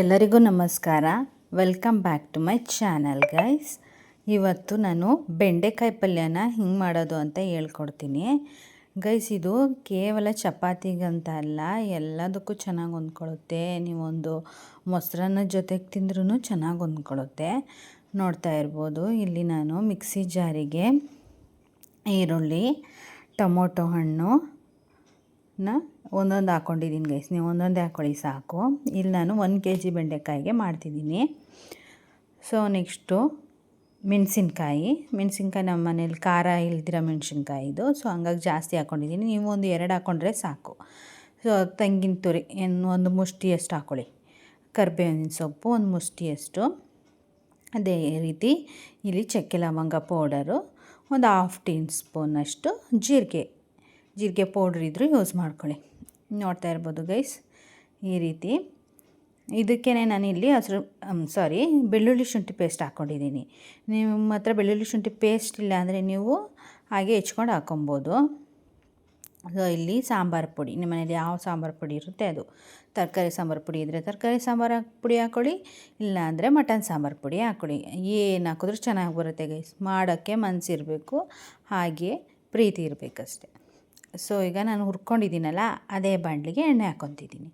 ಎಲ್ಲರಿಗೂ ನಮಸ್ಕಾರ. Welcome back to my channel guys ಇವತ್ತು ನಾನು ಬೆಂಡೆಕಾಯಿ ಪಲ್ಯನ ಹಿಂಗೆ ಮಾಡೋದು ಅಂತ ಹೇಳ್ಕೊಡ್ತೀನಿ. ಗೈಸ್ ಇದು ಕೇವಲ ಚಪಾತಿಗಂತ ಅಲ್ಲ, ಎಲ್ಲದಕ್ಕೂ ಚೆನ್ನಾಗಿ ಹೊಂದ್ಕೊಳ್ಳುತ್ತೆ. ನೀವೊಂದು ಮೊಸರನ್ನ ಜೊತೆಗೆ ತಿಂದ್ರೂ ಚೆನ್ನಾಗಿ ಹೊಂದ್ಕೊಳ್ಳುತ್ತೆ. ನೋಡ್ತಾ ಇರ್ಬೋದು, ಇಲ್ಲಿ ನಾನು ಮಿಕ್ಸಿ ಜಾರಿಗೆ ಈರುಳ್ಳಿ, ಟೊಮೊಟೊ ಹಣ್ಣು ನ ಒಂದೊಂದು ಹಾಕ್ಕೊಂಡಿದ್ದೀನಿ ಗೈಸ್ ನೀವು ಒಂದೊಂದೇ ಹಾಕ್ಕೊಳ್ಳಿ ಸಾಕು. ಇಲ್ಲಿ ನಾನು ಒಂದು ಕೆ ಜಿ ಬೆಂಡೆಕಾಯಿಗೆ ಮಾಡ್ತಿದ್ದೀನಿ. ಸೊ ನೆಕ್ಸ್ಟು ಮೆಣಸಿನ್ಕಾಯಿ. ಮೆಣಸಿನ್ಕಾಯಿ ನಮ್ಮ ಮನೇಲಿ ಖಾರ ಇಲ್ದಿರೋ ಮೆಣಸಿನ್ಕಾಯಿದು ಸೊ ಹಂಗಾಗಿ ಜಾಸ್ತಿ ಹಾಕ್ಕೊಂಡಿದ್ದೀನಿ ನೀವು ಒಂದು ಎರಡು ಹಾಕ್ಕೊಂಡ್ರೆ ಸಾಕು. ಸೊ ತೆಂಗಿನ ತುರಿ, ಏನು ಒಂದು ಮುಷ್ಟಿಯಷ್ಟು ಹಾಕ್ಕೊಳ್ಳಿ ಕರಿಬೇವಿನ ಸೊಪ್ಪು ಒಂದು ಮುಷ್ಟಿಯಷ್ಟು. ಅದೇ ರೀತಿ ಇಲ್ಲಿ ಚಕ್ಕೆ ಲವಂಗ ಪೌಡರು. ಒಂದು ಹಾಫ್ ಟೀ ಸ್ಪೂನಷ್ಟು ಜೀರಿಗೆ. ಜೀರಿಗೆ ಪೌಡ್ರ್ ಇದ್ದರೂ ಯೂಸ್ ಮಾಡ್ಕೊಳ್ಳಿ. ನೋಡ್ತಾ ಇರ್ಬೋದು ಗೈಸ್, ಈ ರೀತಿ. ಇದಕ್ಕೇ ನಾನಿಲ್ಲಿ ಹಸಿರು ಸಾರಿ ಬೆಳ್ಳುಳ್ಳಿ ಶುಂಠಿ ಪೇಸ್ಟ್ ಹಾಕ್ಕೊಂಡಿದ್ದೀನಿ. ನಿಮ್ಮ ಹತ್ರ ಬೆಳ್ಳುಳ್ಳಿ ಶುಂಠಿ ಪೇಸ್ಟ್ ಇಲ್ಲ ಅಂದರೆ ನೀವು ಹಾಗೆ ಹೆಚ್ಕೊಂಡು ಹಾಕೊಬೋದು ಸೊ ಇಲ್ಲಿ ಸಾಂಬಾರು ಪುಡಿ, ನಿಮ್ಮ ಮನೇಲಿ ಯಾವ ಸಾಂಬಾರು ಪುಡಿ ಇರುತ್ತೆ ಅದು. ತರಕಾರಿ ಸಾಂಬಾರು ಪುಡಿ ಇದ್ದರೆ ತರಕಾರಿ ಸಾಂಬಾರು ಪುಡಿ ಹಾಕ್ಕೊಳ್ಳಿ, ಇಲ್ಲ ಅಂದರೆ ಮಟನ್ ಸಾಂಬಾರು ಪುಡಿ ಹಾಕ್ಕೊಳ್ಳಿ. ಏನು ಹಾಕಿದ್ರೂ ಚೆನ್ನಾಗಿ ಬರುತ್ತೆ ಗೈಸ್, ಮಾಡೋಕ್ಕೆ ಮನಸ್ಸಿರಬೇಕು ಹಾಗೆ ಪ್ರೀತಿ ಇರಬೇಕಷ್ಟೆ. ಸೊ ಈಗ ನಾನು ಹುರ್ಕೊಂಡಿದ್ದೀನಲ್ಲ, ಅದೇ ಬಾಣಲಿಗೆ ಎಣ್ಣೆ ಹಾಕೊತಿದ್ದೀನಿ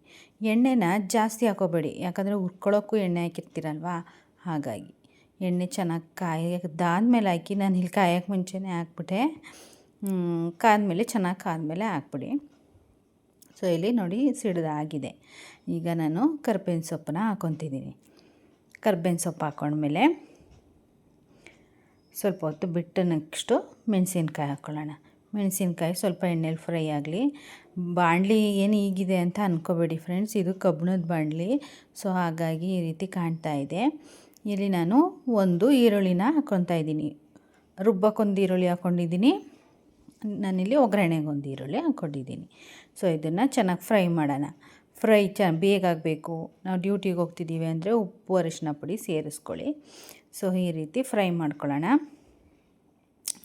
ಎಣ್ಣೆನ ಜಾಸ್ತಿ ಹಾಕೋಬೇಡಿ, ಯಾಕಂದರೆ ಹುರ್ಕೊಳ್ಳೋಕ್ಕೂ ಎಣ್ಣೆ ಹಾಕಿರ್ತೀರಲ್ವ? ಹಾಗಾಗಿ. ಎಣ್ಣೆ ಚೆನ್ನಾಗಿ ಕಾಯದಾದ್ಮೇಲೆ ಹಾಕಿ, ನಾನು ಇಲ್ಲಿ ಕಾಯೋಕ್ಕೆ ಮುಂಚೆನೇ ಹಾಕ್ಬಿಟ್ಟೆ. ಕಾದ್ಮೇಲೆ ಚೆನ್ನಾಗಿ ಕಾದ್ಮೇಲೆ ಹಾಕ್ಬಿಡಿ. ಸೊ ಇಲ್ಲಿ ನೋಡಿ ಸಿಡ್ದಾಗಿದೆ. ಈಗ ನಾನು ಕರ್ಬೇವಿನ ಸೊಪ್ಪನ್ನ ಹಾಕೊತಿದ್ದೀನಿ ಕರ್ಬೇವಿನ ಸೊಪ್ಪು ಹಾಕೊಂಡ್ಮೇಲೆ ಸ್ವಲ್ಪ ಹೊತ್ತು ಬಿಟ್ಟು ನೆಕ್ಸ್ಟು ಮೆಣಸಿನ್ಕಾಯಿ ಹಾಕ್ಕೊಳ್ಳೋಣ ಮೆಣಸಿನ್ಕಾಯಿ ಸ್ವಲ್ಪ ಎಣ್ಣೆಲಿ ಫ್ರೈ ಆಗಲಿ. ಬಾಣಲಿ ಏನು ಈಗಿದೆ ಅಂತ ಅಂದ್ಕೋಬೇಡಿ ಫ್ರೆಂಡ್ಸ್. ಇದು ಕಬ್ಬಿಣದ ಬಾಣಲಿ ಸೊ, ಹಾಗಾಗಿ ಈ ರೀತಿ ಕಾಣ್ತಾ ಇದೆ. ಇಲ್ಲಿ ನಾನು ಒಂದು ಈರುಳ್ಳಿನ ಹಾಕ್ಕೊತಾ ಇದ್ದೀನಿ. ರುಬ್ಬಕ್ಕೊಂದು ಈರುಳ್ಳಿ ಹಾಕ್ಕೊಂಡಿದ್ದೀನಿ ನಾನಿಲ್ಲಿ ಒಗ್ಗರಣೆಗೊಂದು ಈರುಳ್ಳಿ ಹಾಕ್ಕೊಂಡಿದ್ದೀನಿ ಸೊ, ಇದನ್ನು ಚೆನ್ನಾಗಿ ಫ್ರೈ ಮಾಡೋಣ. ಫ್ರೈ ಚ, ಬೇಗ ಆಗಬೇಕು. ನಾವು ಡ್ಯೂಟಿಗೆ ಹೋಗ್ತಿದ್ದೀವಿ ಅಂದರೆ ಉಪ್ಪು ಅರಿಶಿನ ಪುಡಿ ಸೇರಿಸ್ಕೊಳ್ಳಿ. ಸೊ, ಈ ರೀತಿ ಫ್ರೈ ಮಾಡ್ಕೊಳ್ಳೋಣ.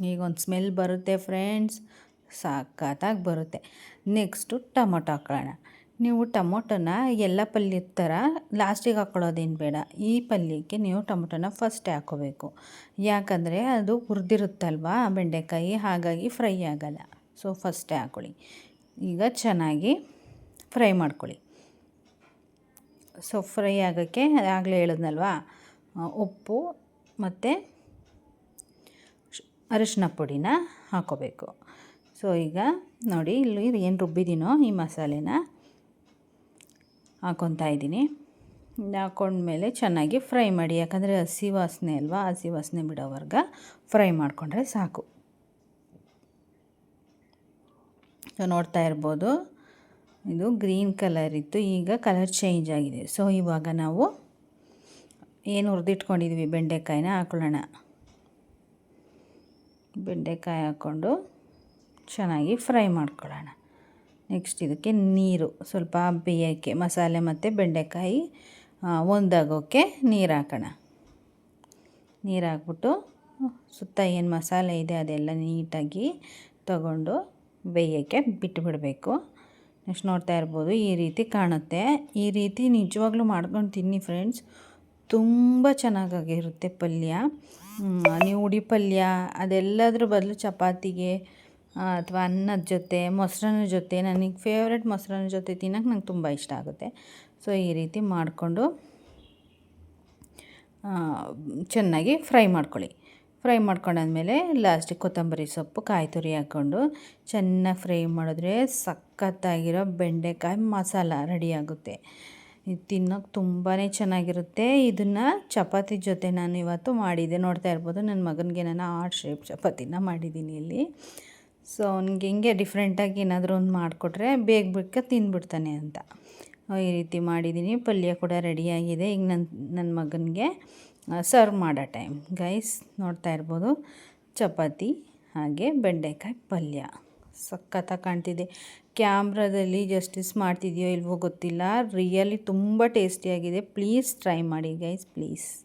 ಈಗ ಒಂದು ಸ್ಮೆಲ್ ಬರುತ್ತೆ ಫ್ರೆಂಡ್ಸ್. ಸಖತ್ತಾಗಿ ಬರುತ್ತೆ. ನೆಕ್ಸ್ಟು ಟೊಮೊಟೊ ಹಾಕೋಣ ನೀವು ಟೊಮೊಟೊನ ಎಲ್ಲ ಪಲ್ಯದ ಥರ ಲಾಸ್ಟಿಗೆ ಹಾಕೊಳ್ಳೋದೇನು ಬೇಡ. ಈ ಪಲ್ಯಕ್ಕೆ ನೀವು ಟೊಮೊಟೊನ ಫಸ್ಟೇ ಹಾಕೋಬೇಕು. ಯಾಕಂದರೆ ಅದು ಹುರಿದಿರುತ್ತಲ್ವಾ ಬೆಂಡೆಕಾಯಿ, ಹಾಗಾಗಿ ಫ್ರೈ ಆಗೋಲ್ಲ. ಸೊ ಫಸ್ಟೇ ಹಾಕೊಳ್ಳಿ. ಈಗ ಚೆನ್ನಾಗಿ ಫ್ರೈ ಮಾಡ್ಕೊಳ್ಳಿ. ಸೊ ಫ್ರೈ ಆಗೋಕ್ಕೆ ಆಗಲೇ ಹೇಳಿದ್ನಲ್ವಾ? ಉಪ್ಪು ಮತ್ತು ಅರಿಶಿನ ಪುಡಿನ ಹಾಕೋಬೇಕು. ಸೊ ಈಗ ನೋಡಿ ಇಲ್ಲಿ ಏನು ರುಬ್ಬಿದ್ದೀನೋ ಈ ಮಸಾಲೆನ ಹಾಕೊತಾ ಇದ್ದೀನಿ. ಹಾಕೊಂಡ್ಮೇಲೆ ಚೆನ್ನಾಗಿ ಫ್ರೈ ಮಾಡಿ, ಯಾಕಂದರೆ ಹಸಿ ವಾಸನೆ ಅಲ್ವಾ, ಹಸಿ ವಾಸನೆ ಬಿಡೋವರ್ಗ ಫ್ರೈ ಮಾಡಿಕೊಂಡ್ರೆ ಸಾಕು. ಸೊ ನೋಡ್ತಾ ಇರ್ಬೋದು. ಇದು ಗ್ರೀನ್ ಕಲರ್ ಇತ್ತು, ಈಗ ಕಲರ್ ಚೇಂಜ್ ಆಗಿದೆ. ಸೊ ಇವಾಗ ನಾವು ಏನು ಹುರಿದಿಟ್ಕೊಂಡಿದ್ವಿ, ಬೆಂಡೆಕಾಯಿನ ಹಾಕೊಳ್ಳೋಣ. ಬೆಂಡೆಕಾಯಿ ಹಾಕ್ಕೊಂಡು ಚೆನ್ನಾಗಿ ಫ್ರೈ ಮಾಡ್ಕೊಳ್ಳೋಣ. ನೆಕ್ಸ್ಟ್ ಇದಕ್ಕೆ ನೀರು, ಸ್ವಲ್ಪ ಬೇಯೋಕ್ಕೆ ಮಸಾಲೆ ಮತ್ತು ಬೆಂಡೆಕಾಯಿ ಒಂದಾಗೋಕ್ಕೆ ನೀರು ಹಾಕೋಣ. ನೀರು ಹಾಕ್ಬಿಟ್ಟು ಸುತ್ತ ಏನು ಮಸಾಲೆ ಇದೆ ಅದೆಲ್ಲ ನೀಟಾಗಿ ತಗೊಂಡು ಬೇಯೋಕ್ಕೆ ಬಿಟ್ಟುಬಿಡಬೇಕು ನೆಕ್ಸ್ಟ್ ನೋಡ್ತಾ ಇರ್ಬೋದು ಈ ರೀತಿ ಕಾಣುತ್ತೆ. ಈ ರೀತಿ ನಿಜವಾಗ್ಲೂ ಮಾಡ್ಕೊಂಡು ತಿನ್ನಿ ಫ್ರೆಂಡ್ಸ್ ತುಂಬ ಚೆನ್ನಾಗಾಗಿರುತ್ತೆ ಪಲ್ಯ. ನೀವು ಉಡಿ ಪಲ್ಯ, ಅದೆಲ್ಲದ್ರ ಬದಲು ಚಪಾತಿಗೆ ಅಥವಾ ಅನ್ನದ ಜೊತೆ, ಮೊಸರನ್ನ ಜೊತೆ, ನನಗೆ ಫೇವ್ರೆಟ್ ಮೊಸರನ್ನ ಜೊತೆ ತಿನ್ನೋಕೆ ನಂಗೆ ತುಂಬ ಇಷ್ಟ ಆಗುತ್ತೆ. ಸೊ ಈ ರೀತಿ ಮಾಡಿಕೊಂಡು ಚೆನ್ನಾಗಿ ಫ್ರೈ ಮಾಡ್ಕೊಳ್ಳಿ. ಫ್ರೈ ಮಾಡ್ಕೊಂಡಾದ್ಮೇಲೆ ಲಾಸ್ಟಿಗೆ ಕೊತ್ತಂಬರಿ ಸೊಪ್ಪು, ಕಾಯಿ ತುರಿ ಹಾಕ್ಕೊಂಡು ಚೆನ್ನಾಗಿ ಫ್ರೈ ಮಾಡಿದ್ರೆ ಸಖತ್ತಾಗಿರೋ ಬೆಂಡೆಕಾಯಿ ಮಸಾಲ ರೆಡಿಯಾಗುತ್ತೆ ಇದು ತಿನ್ನೋಕೆ ತುಂಬಾ ಚೆನ್ನಾಗಿರುತ್ತೆ. ಇದನ್ನು ಚಪಾತಿ ಜೊತೆ ನಾನು ಇವತ್ತು ಮಾಡಿದ್ದೆ. ನೋಡ್ತಾ ಇರ್ಬೋದು ನನ್ನ ಮಗನಿಗೆ ನಾನು ಆರ್ಟ್ ಶೇಪ್ ಚಪಾತಿನ ಮಾಡಿದ್ದೀನಿ ಇಲ್ಲಿ. ಸೊ ಅವ್ನಿಗೆ ಹಿಂಗೆ ಡಿಫ್ರೆಂಟಾಗಿ ಏನಾದರೂ ಒಂದು ಮಾಡಿಕೊಟ್ರೆ ಬೇಗ ಬೇಗ ತಿಂದ್ಬಿಡ್ತಾನೆ ಅಂತ. ಈ ರೀತಿ ಮಾಡಿದ್ದೀನಿ. ಪಲ್ಯ ಕೂಡ ರೆಡಿಯಾಗಿದೆ ಈಗ ನನ್ನ ನನ್ನ ಮಗನಿಗೆ ಸರ್ವ್ ಮಾಡೋ ಟೈಮ್ ಗೈಸ್ ನೋಡ್ತಾ ಇರ್ಬೋದು. ಚಪಾತಿ, ಹಾಗೆ ಬೆಂಡೆಕಾಯಿ ಪಲ್ಯ. ಸಖತ್ತಾಗಿ ಕಾಣ್ತಿದೆ. ಕ್ಯಾಮ್ರಾದಲ್ಲಿ ಜಸ್ಟಿಸ್ ಮಾಡ್ತಿದೆಯೋ ಇಲ್ವೋ ಗೊತ್ತಿಲ್ಲ. ರಿಯಲಿ ತುಂಬ ಟೇಸ್ಟಿಯಾಗಿದೆ ಪ್ಲೀಸ್ ಟ್ರೈ ಮಾಡಿ ಗೈಸ್, ಪ್ಲೀಸ್.